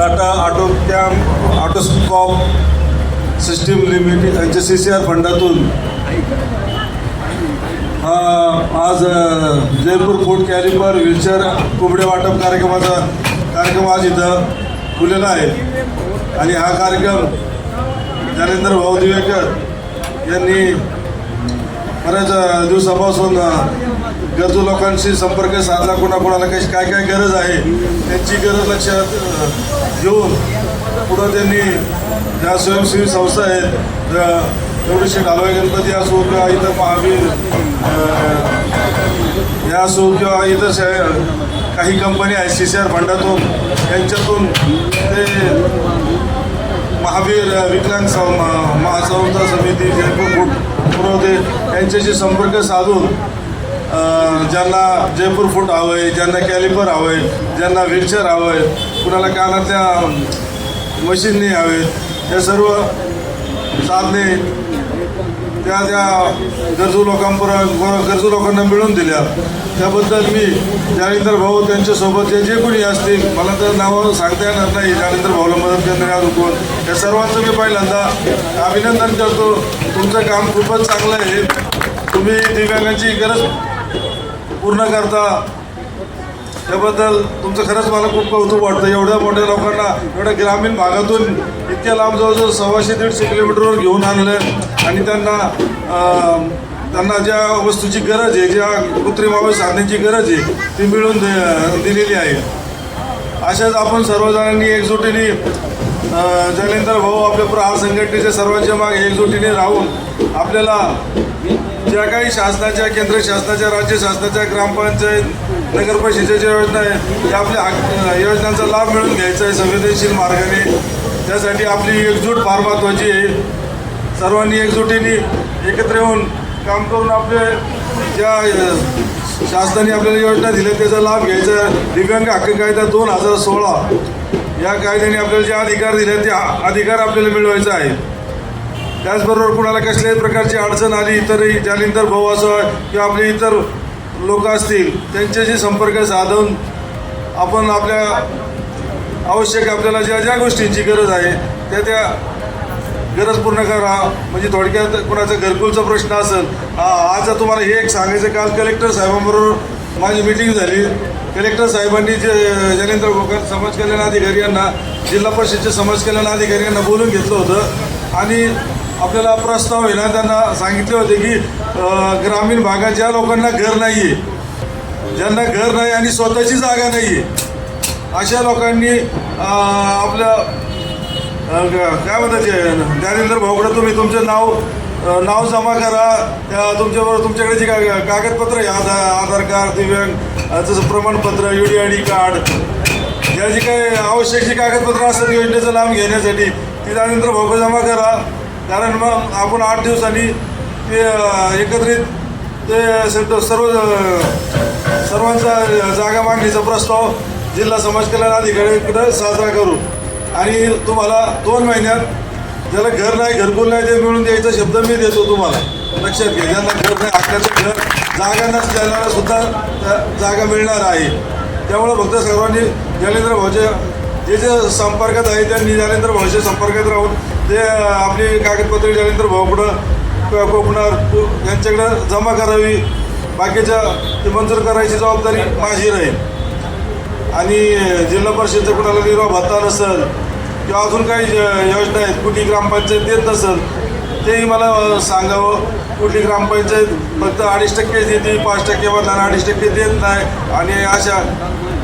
Tata auto camp ऑटोस्कॉप system limited यांच्या C C R फंडातून. हा आज जयपूर फूड कॅलिपर व्हीलचेअर कुबडे वाटप कार्यक्रमाचा कार्यक्रम आज इथं खुलेला आहे. आणि हा कार्यक्रम ज्ञानेंद्र भाऊ दिवेकर यांनी बऱ्याच दिवसापासून गरजू लोकांशी संपर्क साधला कोणाकोणाला कशी काय काय गरज आहे त्यांची गरज लक्षात घेऊन पुढं त्यांनी ज्या स्वयंसेवी संस्था आहेत अ, दगडूशेठ हलवाई गणपती असो किंवा इथं महावीर अ, या असो किंवा इतर काही कंपनी आहेत सी सी आर फंडातून यांच्यातून ते महावीर विकलांग सं- महासंस्था समिती जयपूर पुरवते यांच्याशी संपर्क साधून ज्यांना जयपूर फूट हवं आहे ज्यांना कॅलिपर हवं आहे ज्यांना व्हीलचेअर हवं आहे कुणाला कानातल्या मशीननी हवेत हे सर्व साधने त्या त्या गरजू लोकांपर्यंत गरजू लोकांना मिळून दिल्या त्याबद्दल मी जालिंदर भाऊ त्यांच्यासोबत जे जे कोणी असतील मला तर नावं सांगता येणार नाही जालिंदर भाऊला मदत करणाऱ्या कोण या सर्वांचं मी पहिल्यांदा अभिनंदन करतो. तुमचं काम खूपच चांगलं आहे. तुम्ही दिव्यांगांची गरज पूर्ण करता. त्याबद्दल तुमचं खरंच मला खूप कौतुक वाटतं. एवढ्या मोठ्या लोकांना एवढ्या ग्रामीण भागातून इतक्या लांब जवळजवळ सव्वाशे दीडशे किलोमीटरवर घेऊन आणलं आणि त्यांना त्यांना ज्या वस्तूची गरज आहे ज्या कृत्रिम साधण्याची गरज आहे ती मिळून दे दिलेली आहे. अशाच आपण सर्वजणांनी एकजुटीने अं, जैनेंद्र भाऊ आपल्या प्रहार संघटनेच्या सर्वांच्या मागे एकजुटीने राहून आपल्याला ज्या काही शासनाच्या केंद्र शासनाच्या राज्य शासनाच्या ग्रामपंचायत नगर परिषदेच्या योजना आहेत त्या आपल्या हक योजनांचा लाभ मिळून घ्यायचा आहे संवेदनशील मार्गाने. त्यासाठी आपली एकजूट फार महत्त्वाची आहे. सर्वांनी एकजुटीने एकत्र येऊन काम करून आपले ज्या शासनाने आपल्याला योजना दिल्या त्याचा लाभ घ्यायचा. आहे. दिव्यांग हक्क कायदा दोन हजार सोळा या कायद्याने आपल्याला जे अधिकार दिले ते अधिकार आपल्याला मिळवायचा आहे त्याचबरोबर कुणाला कसल्याही प्रकारची अडचण आली इतरही जालिंदर भाऊ असं किंवा आपले इतर लोक असतील त्यांच्याशी संपर्क साधून आपण आपल्या आवश्यक आपल्याला ज्या ज्या गोष्टींची गरज आहे त्या त्या गरज पूर्ण करा. म्हणजे थोडक्यात कुणाचा घरकुलचा प्रश्न असेल हा आज तुम्हाला हे एक सांगायचं काल कलेक्टर साहेबांबरोबर माझी मिटिंग झाली. कलेक्टर साहेबांनी जे जैनेंद्र गोकर समाज कल्याण अधिकारी यांना जिल्हा परिषदचे समाज कल्याण अधिकारी यांना बोलून घेतलं होतं. आणि आपल्याला प्रस्ताव आहे ना त्यांना सांगितले होते की ग्रामीण भागात ज्या लोकांना घर नाही आहे ज्यांना घर नाही आणि स्वतःची जागा नाही आहे अशा लोकांनी आपल्या काय म्हणतात ते ज्ञानेंद्र भाऊकडे तुम्ही तुमचं नाव नाव जमा करा. त्या तुमच्याबरोबर तुमच्याकडे जे का कागदपत्र आहे आधार आधार कार्ड दिव्यांग जसं प्रमाणपत्र U D I D card. ज्या जी काही आवश्यक जी कागदपत्र असतात योजनेचा लाभ घेण्यासाठी ती ज्ञानेंद्र भाऊकडे जमा करा. कारण मग आपण आठ दिवसांनी ते एकत्रित ते सर्व सर्व सर्वांचा जागा मागणीचा प्रस्ताव जिल्हा समाज कल्याण अधिकाऱ्यांकडे साजरा करू. आणि तुम्हाला दोन महिन्यात ज्याला घर नाही घरकुल नाही ते मिळून द्यायचा शब्द मी देतो तुम्हाला. लक्षात घ्या ज्यांना घर नाही हक्काचं घर जागा नसल्याला सुद्धा त्या जागा मिळणार आहे. त्यामुळं फक्त सर्वांनी जलेंद्र भाऊच्या जे जे संपर्कात आहे त्यांनी झाल्यानंतर भाऊच्या संपर्कात राहून ते आपली कागदपत्रे झाल्यानंतर भाऊकडं कोकणार कोकणात यांच्याकडं जमा करावी. बाकीच्या ते मंजूर करायची जबाबदारी माझी राहील. आणि जिल्हा परिषदचं कुणाला निरवा भत्ता नसेल किंवा अजून काही योजना आहेत कुठली ग्रामपंचायत देत नसेल तेही मला सांगावं. कुठली ग्रामपंचायत फक्त अडीच टक्के देते पाच टक्के बदला अडीच टक्के देत नाही आणि अशा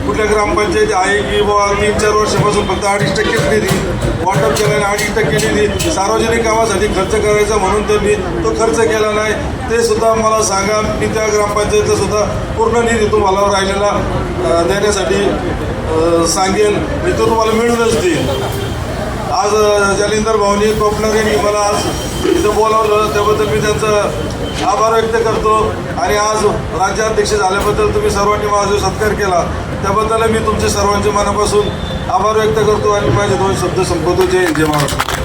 कुठल्या ग्रामपंचायती आहे की बाबा तीन चार वर्षापासून फक्त अडीच टक्केच निधी वाटप केला अडीच टक्के निधी सार्वजनिक कामासाठी खर्च करायचा म्हणून त्यांनी तो खर्च केला नाही. ते सुद्धा मला सांगा मी त्या ग्रामपंचायतचा सुद्धा पूर्ण निधी तुम्हाला राहिलेला देण्यासाठी सांगेन. मी तो तुम्हाला मिळूनच देईन. आज जालिंदर भाऊनी कोकणर यांनी मला आज इथं बोलावलं त्याबद्दल मी त्यांचं आभार व्यक्त करतो. आणि आज राज्याध्यक्ष झाल्याबद्दल तुम्ही सर्वांनी माझा सत्कार केला त्याबद्दल मी तुमचे सर्वांचे मनापासून आभार व्यक्त करतो आणि माझे दोन शब्द संपवतो. जय जय महाराष्ट्र.